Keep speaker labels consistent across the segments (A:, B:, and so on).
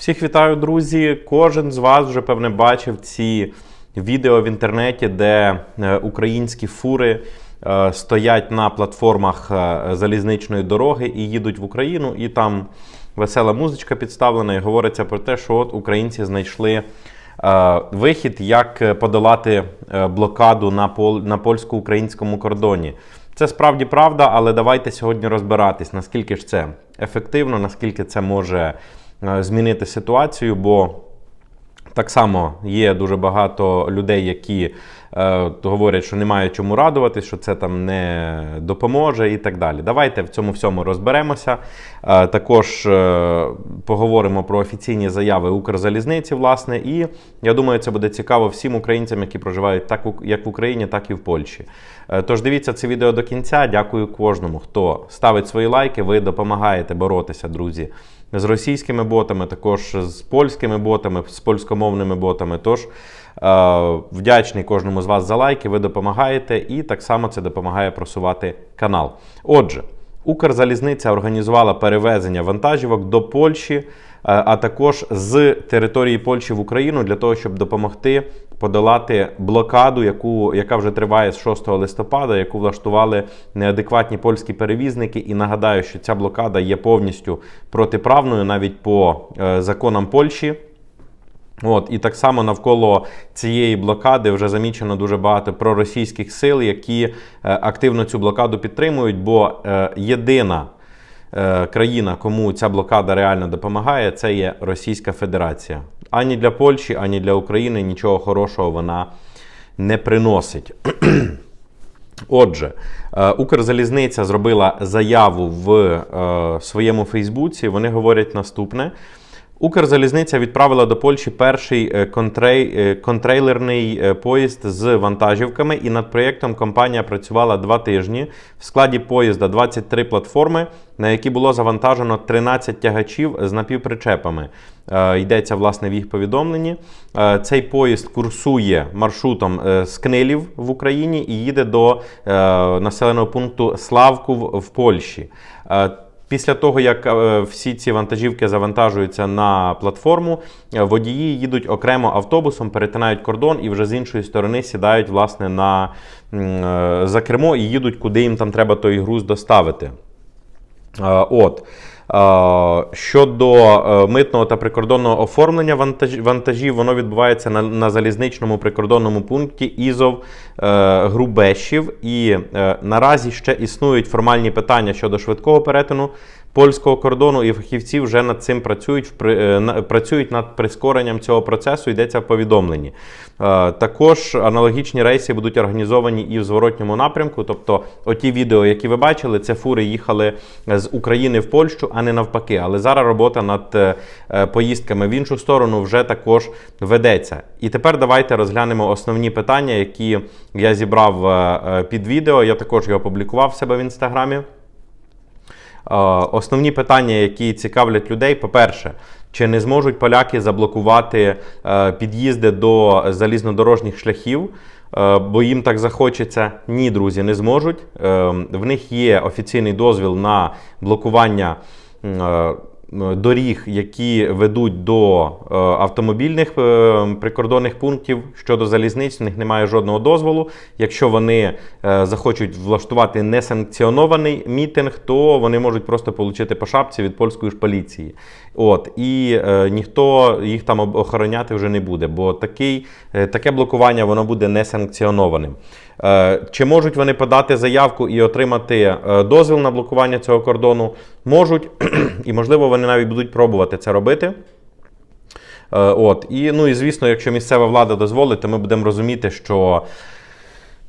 A: Всіх вітаю, друзі! Кожен з вас вже певне бачив ці відео в інтернеті, де е, українські фури е, стоять на платформах е, залізничної дороги і їдуть в Україну, і там весела музичка підставлена, і говориться про те, що от українці знайшли вихід, як подолати блокаду на, пол, на польсько-українському кордоні. Це справді правда, але давайте сьогодні розбиратись, наскільки ж це ефективно, наскільки це може змінити ситуацію, бо так само є дуже багато людей, які е, говорять, що немає чому радуватись, що це там не допоможе і так далі. Давайте в цьому всьому розберемося. Е, також е, поговоримо про офіційні заяви Укрзалізниці, власне, і я думаю, це буде цікаво всім українцям, які проживають так як в Україні, так і в Польщі. Е, Тож дивіться це відео до кінця. Дякую кожному, хто ставить свої лайки. Ви допомагаєте боротися, друзі, з російськими ботами, також з польськими ботами, з польськомовними ботами. Тож е, вдячний кожному з вас за лайки. Ви допомагаєте, і так само це допомагає просувати канал. Отже. Укрзалізниця організувала перевезення вантажівок до Польщі, е, а також з території Польщі в Україну для того, щоб допомогти подолати блокаду, яку, яка вже триває з 6 листопада, яку влаштували неадекватні польські перевізники. І нагадаю, що ця блокада є повністю протиправною навіть по е, законам Польщі. От, і так само навколо цієї блокади вже замічено дуже багато проросійських сил, які е, активно цю блокаду підтримують, бо е, єдина е, країна, кому ця блокада реально допомагає, це є Російська Федерація. Ані для Польщі, ані для України нічого хорошого вона не приносить. Отже, Укрзалізниця зробила заяву в своєму Фейсбуці. Вони говорять наступне. Укрзалізниця відправила до Польщі перший е, контрей, е, контрейлерний е, поїзд з вантажівками, і над проєктом компанія працювала два тижні. В складі поїзда 23 платформи, на які було завантажено 13 тягачів з напівпричепами. Йдеться власне в їх повідомленні. Цей поїзд курсує маршрутом з Книлів в Україні і їде до населеного пункту Славку в Польщі. Після того, як е, всі ці вантажівки завантажуються на платформу, е, водії їдуть окремо автобусом, перетинають кордон і вже з іншої сторони сідають власне на е, за кермо і їдуть, куди їм там треба той груз доставити. От. Щодо е, митного та прикордонного оформлення вантаж- вантажів, воно відбувається на, на залізничному прикордонному пункті Ізов е, Грубешів. І е, наразі ще існують формальні питання щодо швидкого перетину польського кордону, і фахівці вже над цим працюють, е, працюють над прискоренням цього процесу, йдеться в повідомленні. Е, Також аналогічні рейси будуть організовані і в зворотньому напрямку. Тобто, оті відео, які ви бачили, це фури їхали з України в Польщу, а не навпаки. Але зараз робота над е, е, поїздками в іншу сторону вже також ведеться. І тепер давайте розглянемо основні питання, які я зібрав е, е, під відео. Я також його опублікував в себе в інстаграмі. Е, Основні питання, які цікавлять людей, по-перше, чи не зможуть поляки заблокувати е, під'їзди до залізнодорожніх шляхів, е, бо їм так захочеться? Ні, друзі, не зможуть. Е, В них є офіційний дозвіл на блокування. Е, Доріг, які ведуть до е, автомобільних е, прикордонних пунктів щодо залізниць, в них немає жодного дозволу. Якщо вони захочуть влаштувати несанкціонований мітинг, то вони можуть просто отримати по шапці від польської ж поліції. От і ніхто їх там охороняти вже не буде, бо такий, таке блокування воно буде несанкціонованим. Чи можуть вони подати заявку і отримати дозвіл на блокування цього кордону? Можуть, і можливо вони навіть будуть пробувати це робити. Е, От і ну і звісно, якщо місцева влада дозволить, то ми будемо розуміти, що.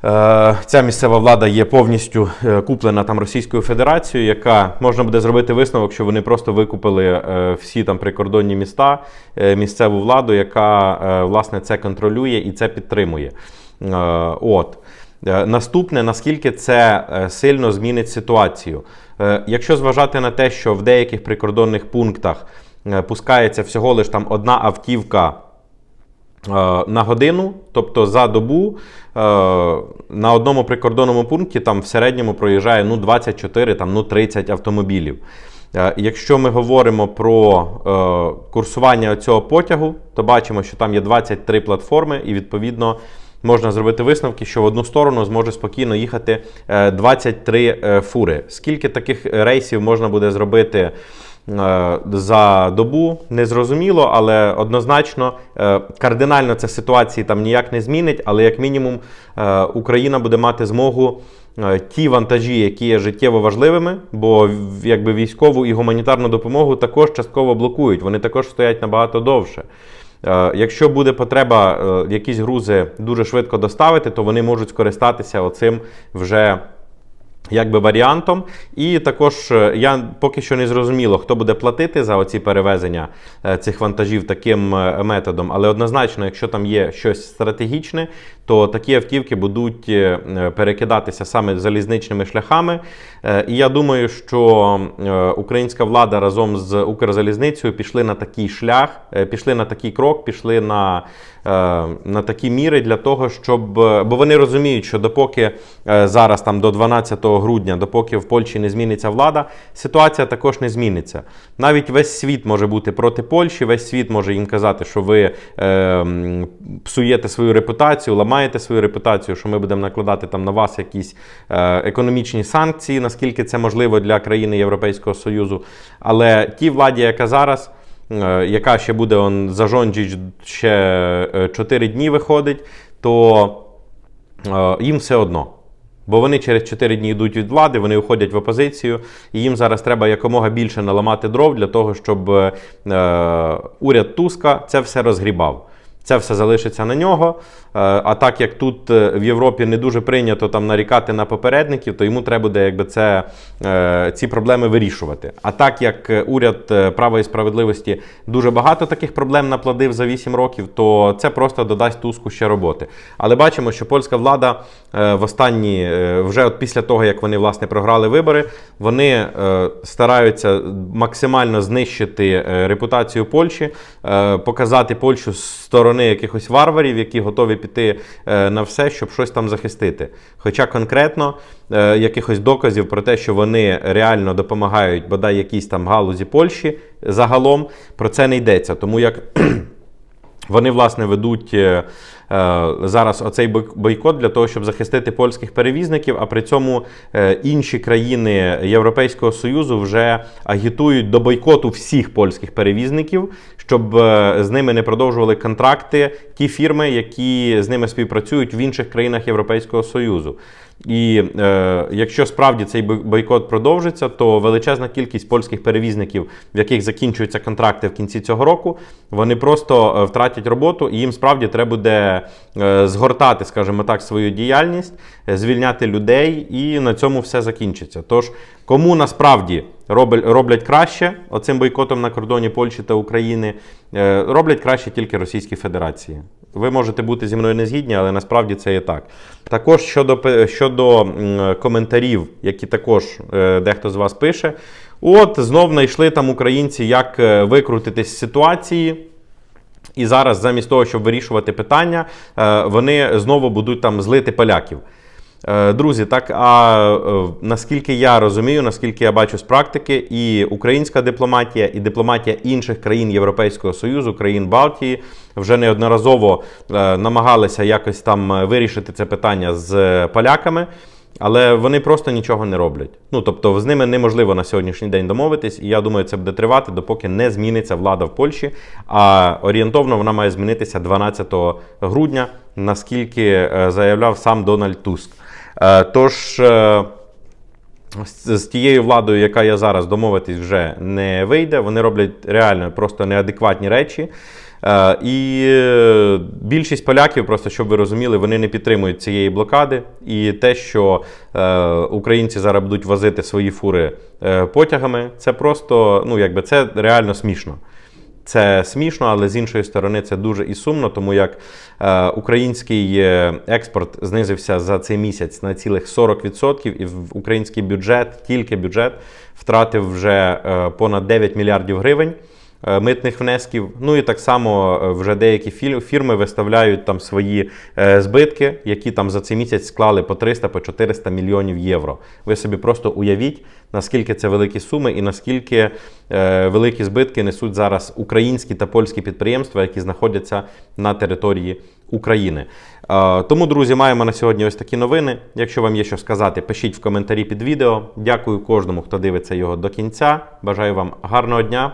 A: Е, Ця місцева влада є повністю е, куплена там Російською Федерацією, яка можна буде зробити висновок, що вони просто викупили всі там прикордонні міста, місцеву владу, яка власне це контролює і це підтримує. От. Е, Наступне, наскільки це е, сильно змінить ситуацію. Е, Якщо зважати на те, що в деяких прикордонних пунктах пускається всього лиш там одна автівка на годину, тобто за добу на одному прикордонному пункті там в середньому проїжджає ну, 24, там, ну, 30 автомобілів. Якщо ми говоримо про курсування цього потягу, то бачимо, що там є 23 платформи, і відповідно можна зробити висновки, що в одну сторону зможе спокійно їхати е, 23 е, фури. Скільки таких рейсів можна буде зробити? е, За добу незрозуміло, але однозначно е, кардинально це ситуації там ніяк не змінить. Але як мінімум е, Україна буде мати змогу е, ті вантажі, які є життєво важливими, бо якби військову і гуманітарну допомогу також частково блокують. Вони також стоять набагато довше. Е, Якщо буде потреба е, якісь грузи дуже швидко доставити, то вони можуть скористатися оцим вже якби варіантом. І також е, я поки що не зрозуміло, хто буде платити за оці перевезення цих вантажів таким методом. Але однозначно, якщо там є щось стратегічне, то такі автівки будуть е, перекидатися саме залізничними шляхами. Е, І я думаю, що е, українська влада разом з Укрзалізницею пішли на такий шлях, пішли на такий крок, пішли на, на такі міри для того, щоб бо вони розуміють, що допоки зараз там до 12 грудня, допоки в Польщі не зміниться влада, ситуація також не зміниться. Навіть весь світ може бути проти Польщі, весь світ може їм казати, що ви е, псуєте свою репутацію, ламаєте свою репутацію, що ми будемо накладати там на вас якісь е, економічні санкції, наскільки це можливо для країни Європейського Союзу. Але ті владі, яка зараз. е, Яка ще буде он за Жонджіч ще 4 дні виходить, то е, їм все одно. Бо вони через 4 дні йдуть від влади, вони уходять в опозицію, і їм зараз треба якомога більше наламати дров для того, щоб е, уряд Туска це все розгрібав. Це все залишиться на нього. Е, А так як тут е, в Європі не дуже прийнято там нарікати на попередників, то йому треба буде якби це, е, ці проблеми вирішувати. А так як уряд права і справедливості дуже багато таких проблем наплодив за 8 років, то це просто додасть Туску ще роботи. Але бачимо, що польська влада в останні, вже от після того, як вони власне програли вибори, вони стараються максимально знищити репутацію Польщі, показати Польщу з сторони якихось варварів, які готові піти е, на все, щоб щось там захистити. Хоча конкретно е, якихось доказів про те, що вони реально допомагають бодай якійсь там галузі Польщі загалом, про це не йдеться. Тому як вони, власне, ведуть е, е, зараз оцей бой- бойкот для того, щоб захистити польських перевізників, а при цьому е, інші країни Європейського Союзу вже агітують до бойкоту всіх польських перевізників, щоб з ними не продовжували контракти ті фірми, які з ними співпрацюють в інших країнах Європейського Союзу. І е, якщо справді цей бойкот продовжиться, то величезна кількість польських перевізників, в яких закінчуються контракти в кінці цього року, вони просто е, втратять роботу, і їм справді треба буде е, згортати, скажімо так, свою діяльність, е, звільняти людей, і на цьому все закінчиться. Тож, кому насправді роблять краще оцим бойкотом на кордоні Польщі та України, е, роблять краще тільки Російській Федерації. Ви можете бути зі мною не згідні, але насправді це є так. Також щодо, щодо коментарів, які також е, дехто з вас пише. От знов знайшли там українці, як е, викрутитись з ситуації. І зараз, замість того, щоб вирішувати питання, вони знову будуть там злити поляків. Е, Друзі, так а е, наскільки я розумію, наскільки я бачу з практики, і українська дипломатія, і дипломатія інших країн Європейського Союзу, країн Балтії вже неодноразово е, намагалися якось там вирішити це питання з поляками. Але вони просто нічого не роблять. Ну тобто з ними неможливо на сьогоднішній день домовитись, і я думаю, це буде тривати, допоки не зміниться влада в Польщі. А орієнтовно вона має змінитися 12 грудня, наскільки заявляв сам Дональд Туск. Е, Тож. е, з, тією владою, яка є зараз, домовитись вже не вийде. Вони роблять реально просто неадекватні речі. Е, і більшість поляків, просто щоб ви розуміли, вони не підтримують цієї блокади. І те, що українці зараз будуть возити свої фури потягами, це просто ну, якби це реально смішно. Це смішно, але з іншої сторони це дуже і сумно, тому як е, український е, експорт знизився за цей місяць на цілих 40%, і в український бюджет, тільки бюджет, втратив вже е, понад 9 мільярдів гривень. Е, митних внесків. Ну і так само е, вже деякі фірми виставляють там свої е, збитки, які там за цей місяць склали по 300 по 400 мільйонів євро. Ви собі просто уявіть, наскільки це великі суми і наскільки великі збитки несуть зараз українські та польські підприємства, які знаходяться на території України. Тому, друзі, маємо на сьогодні ось такі новини. Якщо вам є що сказати, пишіть в коментарі під відео. Дякую кожному, хто дивиться його до кінця. Бажаю вам гарного дня